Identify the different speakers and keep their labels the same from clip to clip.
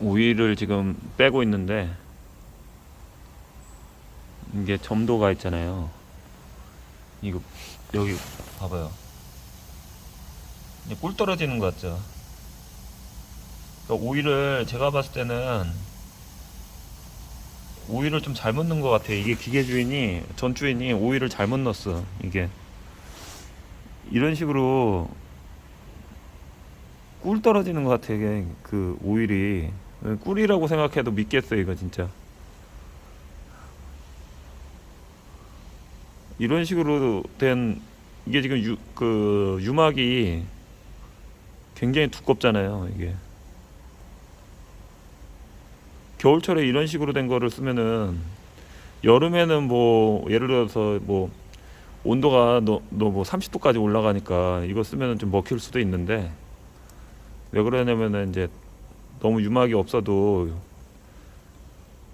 Speaker 1: 오일을 지금 빼고 있는데 이게 점도가 있잖아요. 이거 여기 봐봐요. 꿀 떨어지는 것 같죠? 그러니까 오일을 제가 봤을 때는 오일을 좀 잘못 넣은 것 같아요. 이게 기계 주인이 전 주인이 오일을 잘못 넣었어. 이게 이런 식으로 꿀 떨어지는 것 같아. 이게 그 오일이 꿀이라고 생각해도 믿겠어 이거 진짜. 이런 식으로 된 이게 지금 유, 그 유막이 굉장히 두껍잖아요. 이게 겨울철에 이런 식으로 된 거를 쓰면은 여름에는 뭐 예를 들어서 뭐 온도가 너뭐 30도까지 올라가니까 이거 쓰면은 좀 먹힐 수도 있는데 왜 그러냐면은 이제 너무 유막이 없어도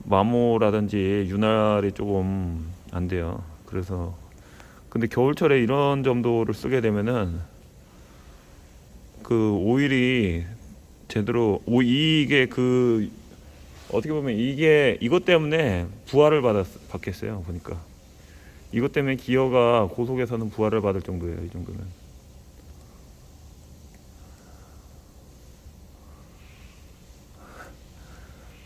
Speaker 1: 마모라든지 윤활이 조금 안 돼요. 그래서 근데 겨울철에 이런 점도를 쓰게 되면은 그 오일이 제대로 오 이게 그 어떻게 보면 이게 이것 때문에 부하를 받았 받겠어요 보니까 이것 때문에 기어가 고속에서는 부하를 받을 정도예요 이 정도면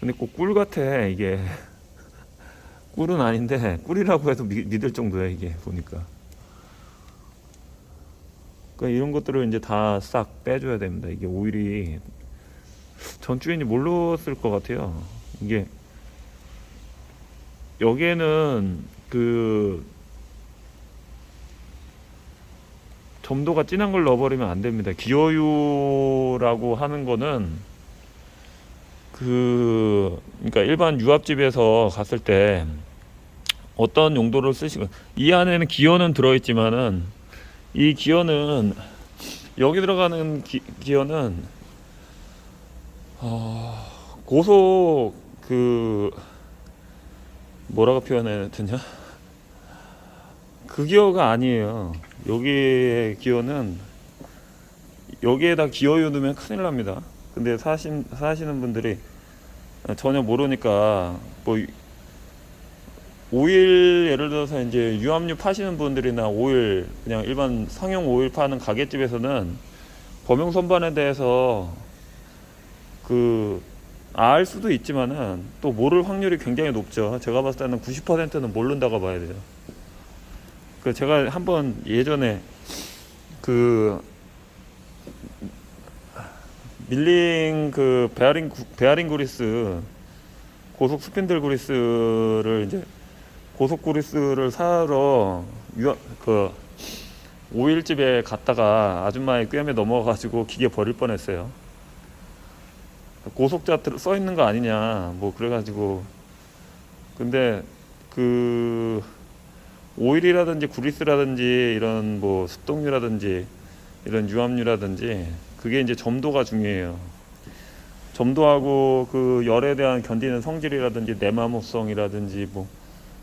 Speaker 1: 근데 꼭 꿀 같아 이게. 꿀은 아닌데 꿀이라고 해도 미- 믿을 정도야 이게 보니까. 그러니까 이런 것들을 이제 다 싹 빼줘야 됩니다 이게 오일이. 전 주인이 몰랐을 것 같아요? 이게 여기에는 그 점도가 진한 걸 넣어버리면 안 됩니다. 기어유라고 하는 거는 그 그러니까 일반 유압집에서 갔을 때 어떤 용도를 쓰시고 이 안에는 기어는 들어있지만은 이 기어는 여기 들어가는 기, 기어는 어, 고속 그 뭐라고 표현해야 되냐? 그 기어가 아니에요. 여기의 기어는 여기에다 기어유 넣으면 큰일 납니다 근데 사신, 사시는 분들이 전혀 모르니까 뭐 오일 예를 들어서 이제 유압류 파시는 분들이나 오일 그냥 일반 상용 오일 파는 가게집에서는 범용 선반에 대해서 그 알 수도 있지만은 또 모를 확률이 굉장히 높죠. 제가 봤을 때는 90%는 모른다고 봐야 돼요. 그 제가 한번 예전에 그 밀링 그 베어링 구- 베어링 그리스 고속 스핀들 그리스를 이제 고속 그리스를 사러 유, 그 오일집에 갔다가 아줌마의 꿰매 넘어가지고 기계 버릴 뻔했어요. 고속자 들- 써 있는 거 아니냐 뭐 그래가지고 근데 그 오일이라든지 구리스라든지 이런 뭐 습동유라든지 이런 유압유라든지 그게 이제 점도가 중요해요. 점도하고 그 열에 대한 견디는 성질이라든지 내마모성이라든지 뭐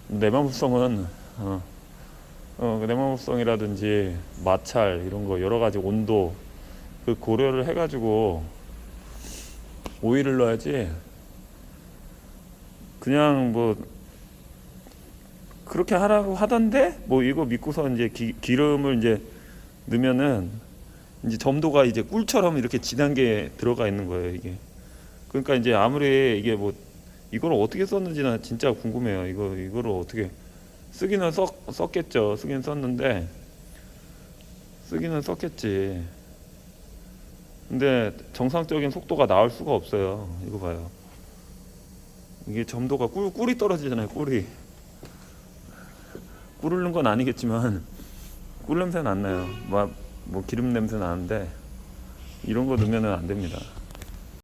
Speaker 1: 내마모성은 어, 어, 그 내마모성이라든지 마찰 이런 거 여러 가지 온도 그 고려를 해가지고 오일을 넣어야지 그냥 뭐 그렇게 하라고 하던데 뭐 이거 믿고서 이제 기, 기름을 이제 넣으면은 이제 점도가 이제 꿀처럼 이렇게 진한 게 들어가 있는 거예요 이게. 그러니까 이제 아무리 이게 뭐 이걸 어떻게 썼는지 나 진짜 궁금해요. 이거 이거를 어떻게 쓰기는 썼, 썼겠죠. 쓰긴 썼는데 쓰기는 썼겠지. 근데 정상적인 속도가 나올 수가 없어요. 이거 봐요. 이게 점도가 꿀, 꿀이 떨어지잖아요 꿀이. 꿀 흐른 건 아니겠지만 꿀 냄새는 안 나요? 뭐, 뭐 기름 냄새 나는데 이런 거 넣으면 안 됩니다